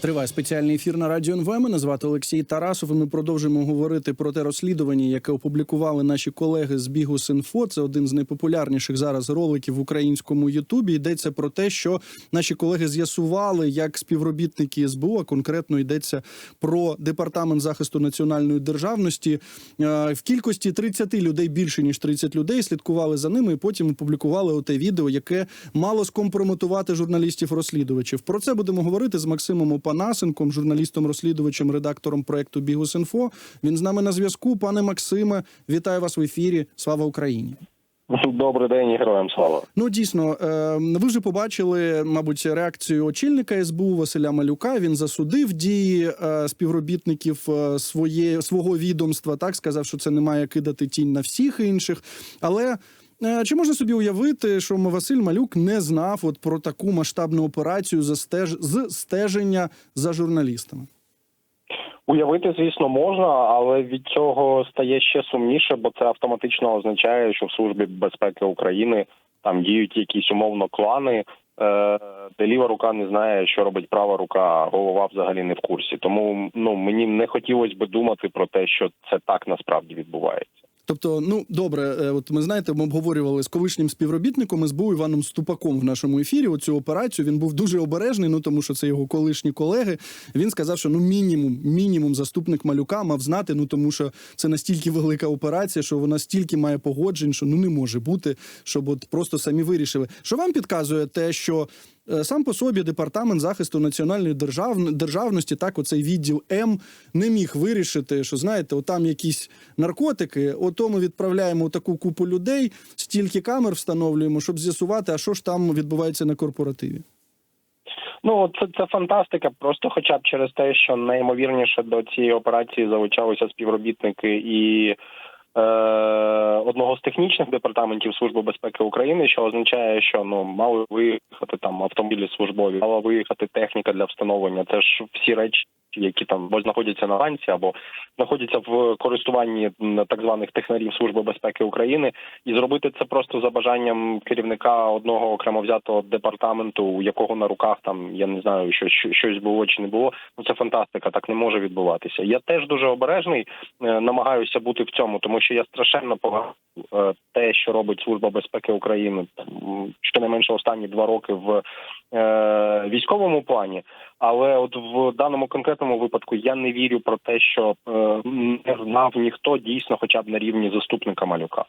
Триває спеціальний ефір на радіо НВ. Мене звати Олексій Тарасов. і Ми продовжуємо говорити про те розслідування, яке опублікували наші колеги з Бігус.Інфо. Це один з найпопулярніших зараз роликів в українському Ютубі. Йдеться про те, що наші колеги з'ясували, як співробітники СБУ, а конкретно йдеться про департамент захисту національної державності. е, В кількості 30 людей більше ніж 30 людей слідкували за ними. і Потім опублікували оте відео, яке мало скомпрометувати журналістів-розслідувачів. Про це будемо говорити з Максимом Опанасенком, журналістом-розслідувачем, редактором проекту Бігус.Інфо. Він з нами на зв'язку. Пане Максиме, вітаю вас в ефірі. Слава Україні! Добрий день і героям слава. Ну дійсно, е, ви вже побачили, мабуть, реакцію очільника СБУ Василя Малюка. Він засудив дії е, співробітників е, своє свого відомства. Так сказав, що це не має кидати тінь на всіх інших. Але чи можна собі уявити, що Василь Малюк не знав от про таку масштабну операцію за стеж з стеження за журналістами? Уявити, звісно, можна, але від цього стає ще сумніше, бо це автоматично означає, що в службі безпеки України там діють якісь умовно клани, е, де ліва рука не знає, що робить права рука, а голова взагалі не в курсі. Тому ну мені не хотілося би думати про те, що це так насправді відбувається. Тобто, ну добре, е, от ми знаєте, ми обговорювали з колишнім співробітником СБУ Іваном Ступаком в нашому ефірі. Оцю операцію він був дуже обережний. Ну тому що це його колишні колеги. Він сказав, що ну мінімум, мінімум заступник малюка мав знати. Ну тому що це настільки велика операція, що вона стільки має погоджень, що ну не може бути, щоб от просто самі вирішили. Що вам підказує те, що сам по собі департамент захисту національної держав... державності, так оцей відділ М не міг вирішити, що знаєте, отам якісь наркотики, ото ми відправляємо таку купу людей, стільки камер встановлюємо, щоб з'ясувати, а що ж там відбувається на корпоративі. Ну це це фантастика. Просто, хоча б через те, що найімовірніше до цієї операції залучалися співробітники і. Е, Одного з технічних департаментів Служби безпеки України, що означає, що ну мали виїхати там автомобілі службові, мала виїхати техніка для встановлення. Це ж всі речі, які там знаходяться на ланці, або знаходяться в користуванні так званих технарів Служби безпеки України, і зробити це просто за бажанням керівника одного окремо взятого департаменту, у якого на руках там я не знаю, що, що щось було чи не було. Ну це фантастика, так не може відбуватися. Я теж дуже обережний, е, намагаюся бути в цьому, тому що я страшенно погано е, те, що робить Служба безпеки України, щонайменше останні два роки в е, військовому плані. Але от в даному конкретному випадку я не вірю про те, що е, не знав ніхто дійсно, хоча б на рівні заступника малюка.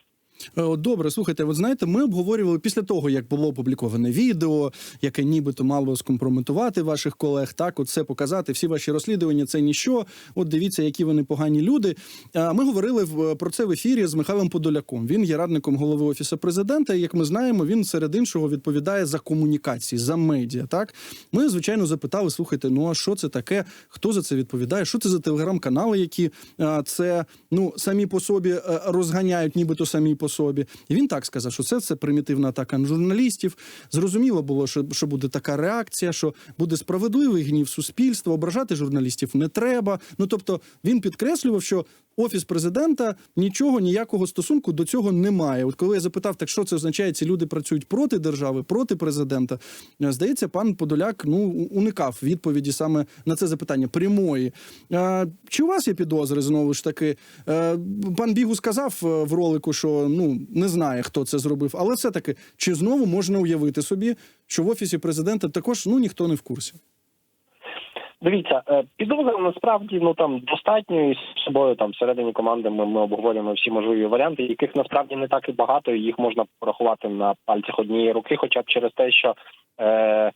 Е, Добре, слухайте, от знаєте, ми обговорювали після того, як було опубліковане відео, яке нібито мало скомпрометувати ваших колег. Так, от це показати, всі ваші розслідування це ніщо. От дивіться, які вони погані люди. Е, Ми говорили про це в ефірі з Михайлом Подоляком. Він є радником голови офісу президента. І як ми знаємо, він серед іншого відповідає за комунікації, за медіа. Так ми звичайно запитали: слухайте, ну а що це таке? Хто за це відповідає? Що це за телеграм-канали, які е, це ну самі по собі розганяють, нібито самі по собі. І він так сказав, що це, це примітивна атака на журналістів. Зрозуміло було, що, що буде така реакція, що буде справедливий гнів суспільства, ображати журналістів не треба. Ну тобто він підкреслював, що офіс президента нічого ніякого стосунку до цього не має. От коли я запитав, так що це означає, ці люди працюють проти держави, проти президента. е, Здається, пан Подоляк ну уникав відповіді саме на це запитання прямої. А, чи у вас є підозри знову ж таки? Е, Пан Бігу сказав е, в ролику, що ну не знає, хто це зробив, але все таки, чи знову можна уявити собі, що в офісі президента також ну ніхто не в курсі? Дивіться, е, підозр насправді ну там достатньо і з собою там всередині команди ми, ми обговорюємо всі можливі варіанти, яких насправді не так і багато, і їх можна порахувати на пальцях однієї руки, хоча б через те, що е,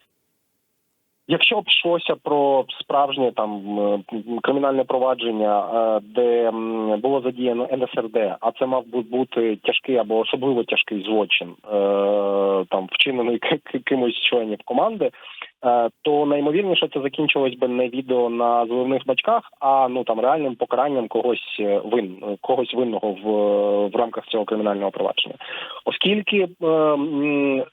Якщо б йшлося про справжнє там е, кримінальне провадження, е, де було задіяно НСРД, а це мав би бути тяжкий або особливо тяжкий злочин, е, там вчинений кимось членів команди, то наймовірніше це закінчилось би не відео на заливних бачках, а ну там реальним покаранням когось е, вин когось винного в, в рамках цього кримінального провадження. Оскільки е,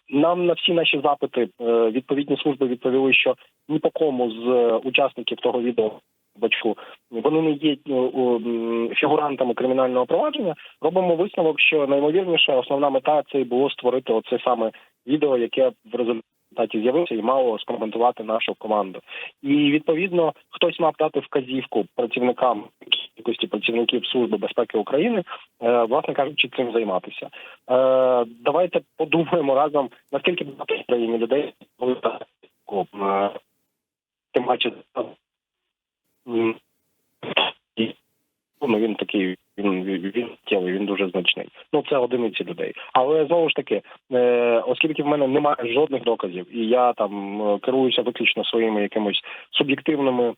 нам на всі наші запити е, відповідні служби відповіли, що ні по кому з е, учасників того відео бачку, вони не є фігурантами кримінального провадження. Робимо висновок, що наймовірніше основна мета це і було створити оце саме відео, яке в результаті з'явилося і мало скоментувати нашу команду. І відповідно хтось мав дати вказівку працівникам кількості працівників служби безпеки України, е, власне кажучи, цим займатися. Е, давайте подумаємо разом, наскільки багато в країні людей е, тим паче ну, він такий. Він він тілий, він дуже значний. Ну це одиниці людей. Але знову ж таки, е, оскільки в мене немає жодних доказів, і я там е, керуюся виключно своїми якимось суб'єктивними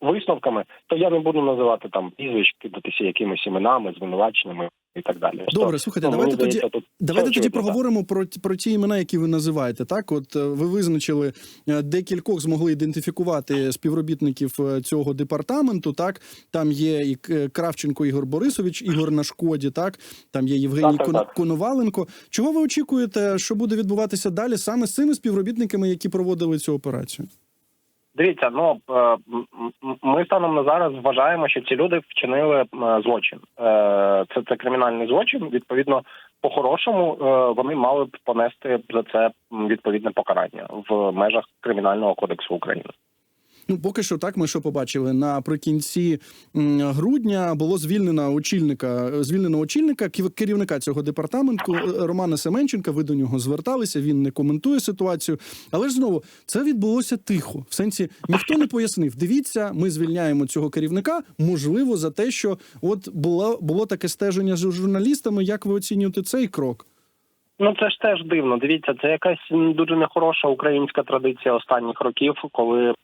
висновками, то я не буду називати там прізвищ, кидатися якимись іменами, звинуваченнями і так далі. Добре, То, слухайте, ну, давайте тоді здається, тут Давайте тоді проговоримо про, про ті імена, які ви називаєте. Так, от е, ви визначили е, декількох змогли ідентифікувати співробітників е, цього департаменту. Так, там є і Кравченко Ігор Борисович, Ігор на шкоді. Так, там є Євгеній Так, так. Коноваленко. Чого ви очікуєте, що буде відбуватися далі саме з цими співробітниками, які проводили цю операцію? Дивіться, ну е, ми станом на зараз вважаємо, що ці люди вчинили е, злочин. Е, Це це кримінальний злочин. Відповідно, по-хорошому вони мали б понести за це відповідне покарання в межах кримінального кодексу України. Ну, поки що так, ми що побачили наприкінці грудня було звільнено очільника, звільнено очільника керівника цього департаменту е, Романа Семенченка. Ви до нього зверталися. Він не коментує ситуацію. Але ж знову це відбулося тихо. В сенсі ніхто не пояснив. Дивіться, ми звільняємо цього керівника. Можливо, за те, що от було було таке стеження з журналістами. Як ви оцінюєте цей крок? Ну це ж теж дивно. Дивіться, це якась дуже нехороша українська традиція останніх років, коли е,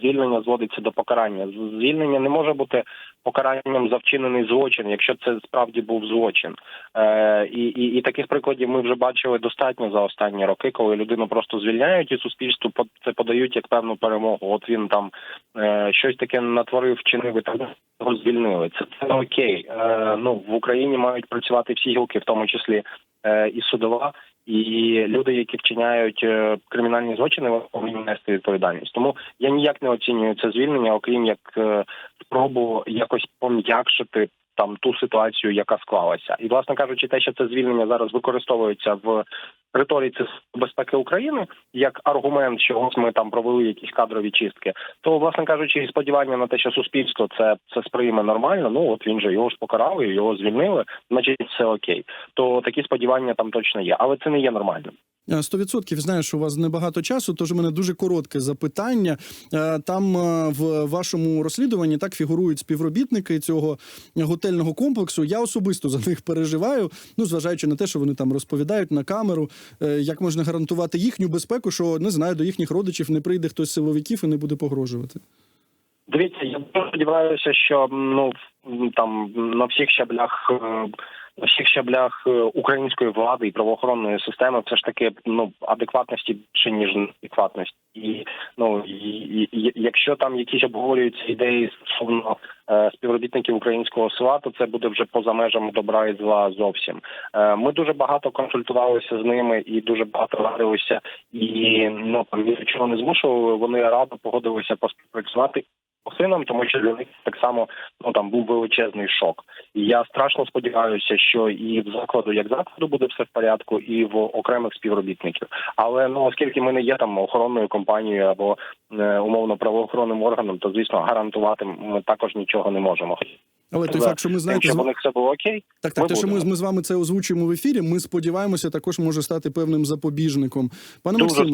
звільнення зводиться до покарання. Звільнення не може бути покаранням за вчинений злочин, якщо це справді був злочин. Е, і, і, і таких прикладів ми вже бачили достатньо за останні роки, коли людину просто звільняють і суспільству це подають як певну перемогу. От він там е, щось таке натворив, вчинив і так його звільнили. Це, це окей. Е, ну в Україні мають працювати всі гілки, в тому числі е, і судова, і люди, які вчиняють е, кримінальні злочини, вони повинні нести відповідальність. Тому я ніяк не оцінюю це звільнення, окрім як е, спробу якось пом'якшити там ту ситуацію, яка склалася, і власне кажучи, те, що це звільнення зараз використовується в риториці безпеки України як аргумент, що ось ми там провели якісь кадрові чистки, то власне кажучи, і сподівання на те, що суспільство це це сприйме нормально. Ну от він же його ж покарали, його звільнили, значить все окей. То такі сподівання там точно є, але це не є нормальним. Е, Сто відсотків знаю, що у вас небагато часу, тож у мене дуже коротке запитання. Е, Там е, в вашому розслідуванні так фігурують співробітники цього готельного комплексу. Я особисто за них переживаю. Ну, зважаючи на те, що вони там розповідають на камеру, е, як можна гарантувати їхню безпеку, що не знаю, до їхніх родичів не прийде хтось з силовиків і не буде погрожувати. Дивіться, я сподіваюся, що ну там на всіх щаблях. На всіх щаблях е, української влади і правоохоронної системи все ж таки ну адекватності більше ніж неадекватності. І ну і, і, якщо там якісь обговорюються ідеї стосовно е, співробітників українського села, то це буде вже поза межами добра і зла зовсім. Е, ми дуже багато консультувалися з ними і дуже багато радилися, і ну там ні чого не змушували. Вони радо погодилися поспівпрацювати сином, тому що для них так само ну там був величезний шок. І я страшно сподіваюся, що і в закладу, як закладу, буде все в порядку, і в окремих співробітників. Але ну оскільки ми не є там охоронною компанією або е, умовно правоохоронним органом, то звісно гарантувати ми також нічого не можемо. Але той За факт, що ми знаєте, щоб у них все було окей. Так, так, Ми те, що ми, ми з вами це озвучуємо в ефірі. Ми сподіваємося, також може стати певним запобіжником. Пане Дуже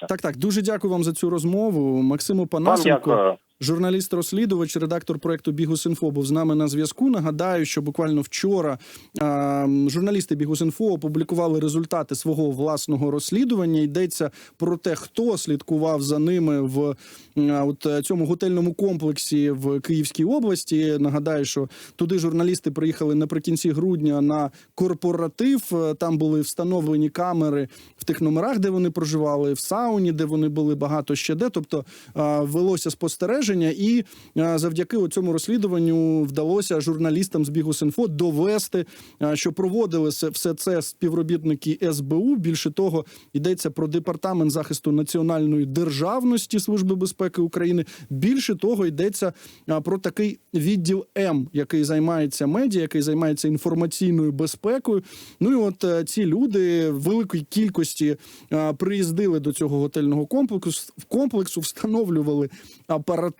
це. так, так, дуже дякую вам за цю розмову. Максиму Панасенко. Журналіст-розслідувач, редактор проекту Бігус.Інфо був з нами на зв'язку. Нагадаю, що буквально вчора а, журналісти Бігус.Інфо опублікували результати свого власного розслідування. Йдеться про те, хто слідкував за ними в а, от е, цьому готельному комплексі в Київській області. Нагадаю, що туди журналісти приїхали наприкінці грудня на корпоратив. Е, Там були встановлені камери в тих номерах, де вони проживали, в сауні, де вони були багато ще де. Тобто а, велося спостереження. Обмеження, і е, завдяки цьому розслідуванню вдалося журналістам з Бігус.Інфо довести, е, що проводили все це співробітники СБУ. Більше того, йдеться про департамент захисту національної державності Служби безпеки України. Більше того, йдеться про такий відділ М, який займається медіа, який займається інформаційною безпекою. Ну і от е, ці люди в великій кількості приїздили до цього готельного комплексу, комплексу встановлювали апаратуру.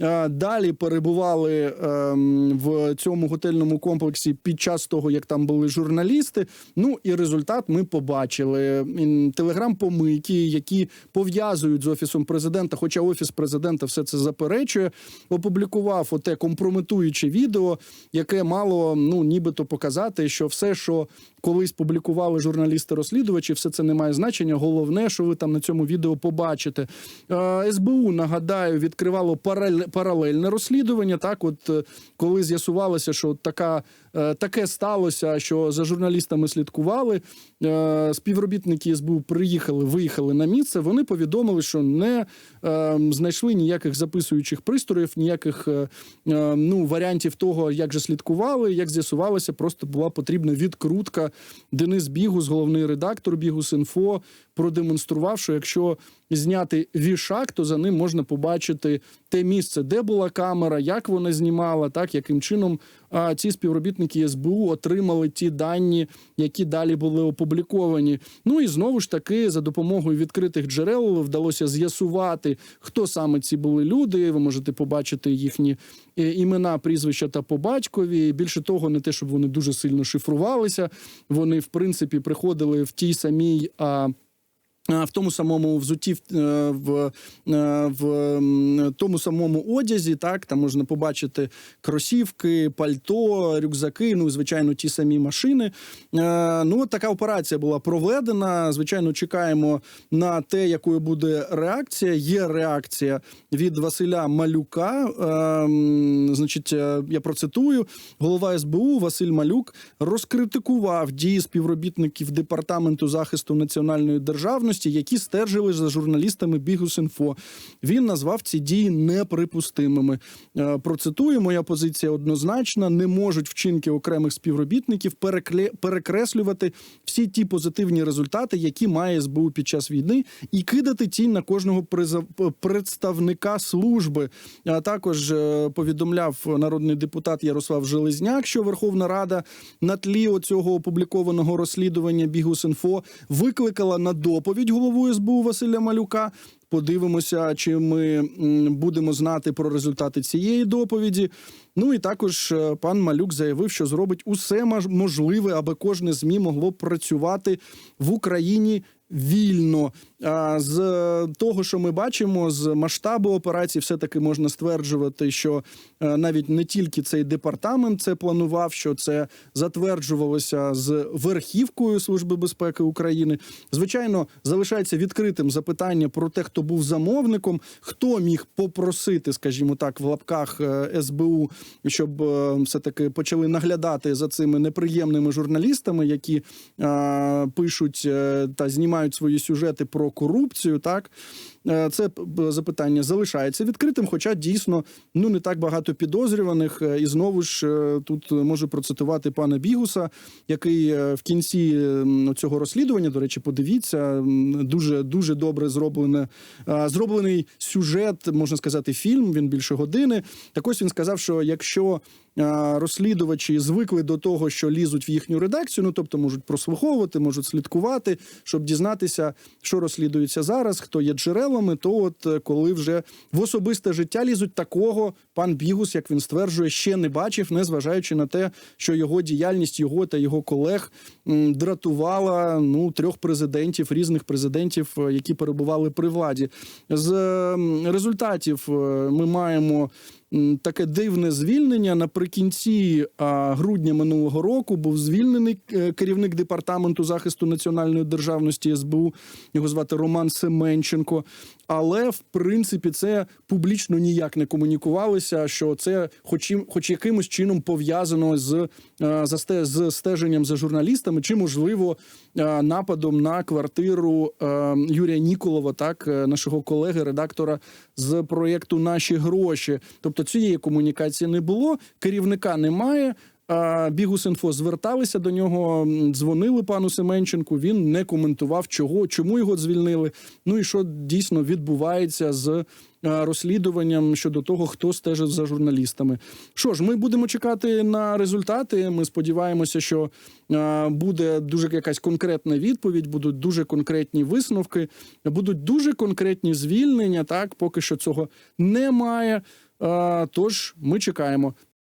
А, Далі перебували ем, в цьому готельному комплексі під час того, як там були журналісти. Ну і результат ми побачили. Телеграм-помийки, які пов'язують з офісом президента, хоча офіс президента все це заперечує, опублікував оте компрометуюче відео, яке мало ну нібито показати, що все, що колись публікували журналісти-розслідувачі, все це не має значення. Головне, що ви там на цьому відео побачите. Е, СБУ нагадаю, відкривало парале- паралельне розслідування. Так, от е, коли з'ясувалося, що така таке сталося, що за журналістами слідкували. е, Співробітники СБУ приїхали, виїхали на місце. Вони повідомили, що не е, знайшли ніяких записуючих пристроїв, ніяких е, е, ну варіантів того, як же слідкували. Як з'ясувалося, просто була потрібна відкрутка. Денис Бігус, головний редактор Бігус.Інфо, продемонстрував, що якщо зняти вішак, то за ним можна побачити те місце, де була камера, як вона знімала, так яким чином ці співробітники СБУ отримали ті дані, які далі були опубліковані. Ну і знову ж таки, за допомогою відкритих джерел вдалося з'ясувати, хто саме ці були люди. Ви можете побачити їхні е, імена, прізвища та по батькові. Більше того, не те, щоб вони дуже сильно шифрувалися. Вони, в принципі, приходили в тій самій. А, в тому самому взуті, в, е, в, е, в тому самому одязі, так там можна побачити кросівки, пальто, рюкзаки. Ну звичайно, ті самі машини. Е, Ну, от така операція була проведена. Звичайно, чекаємо на те, якою буде реакція. Є реакція від Василя Малюка. Е, Значить, е, я процитую: голова СБУ Василь Малюк розкритикував дії співробітників департаменту захисту національної державності, які стежили за журналістами Бігус.Інфо. Він назвав ці дії неприпустимими. Е, Процитую, моя позиція однозначна: не можуть вчинки окремих співробітників перекреслювати всі ті позитивні результати, які має СБУ під час війни, і кидати тінь на кожного представника служби. А також е, повідомляв народний депутат Ярослав Железняк, що Верховна Рада на тлі оцього опублікованого розслідування Бігус.Інфо викликала на доповідь голову СБУ Василя Малюка. Подивимося, чи ми будемо знати про результати цієї доповіді. Ну і також е, пан Малюк заявив, що зробить усе можливе, аби кожне змі могло працювати в Україні вільно. А з того, що ми бачимо, з масштабу операції, все таки можна стверджувати, що е, навіть не тільки цей департамент це планував, що це затверджувалося з верхівкою Служби безпеки України. Звичайно, залишається відкритим запитання про те, хто був замовником, хто міг попросити, скажімо так, в лапках е, СБУ, щоб е, все таки почали наглядати за цими неприємними журналістами, які е, пишуть та знімають свої сюжети про корупцію. Так це запитання залишається відкритим, хоча дійсно ну не так багато підозрюваних. Е, І знову ж е, тут можу процитувати пана Бігуса, який е, в кінці цього розслідування, до речі, подивіться, дуже дуже добре зроблене е, зроблений сюжет, можна сказати, фільм. Він більше години. Так ось він сказав, що якщо е, розслідувачі звикли до того, що лізуть в їхню редакцію, ну тобто можуть прослуховувати, можуть слідкувати, щоб дізнатися, що розслідується зараз, хто є джерелами. То, от е, коли вже в особисте життя лізуть, такого пан Бігус, як він стверджує, ще не бачив, незважаючи на те, що його діяльність, його та його колег дратувала ну трьох президентів, різних президентів, е, які перебували при владі. З результатів е, ми маємо таке дивне звільнення. Наприкінці грудня минулого року був звільнений е, керівник департаменту захисту національної державності СБУ. Його звати Роман Семенченко. Але в принципі це публічно ніяк не комунікувалося. Що це, хоч, хоч якимось чином пов'язано з, е, засте- з стеженням за журналістами, чи можливо е, нападом на квартиру е, Юрія Ніколова, так нашого колеги, редактора з проєкту Наші гроші. Тобто цієї комунікації не було, керівника немає. Бігус.Інфо зверталися до нього, дзвонили пану Семенченку. Він не коментував, чого, чому його звільнили. Ну і що дійсно відбувається з розслідуванням щодо того, хто стежить за журналістами. Що ж, ми будемо чекати на результати. Ми сподіваємося, що буде дуже якась конкретна відповідь, будуть дуже конкретні висновки, будуть дуже конкретні звільнення. Так, поки що цього немає. Тож ми чекаємо.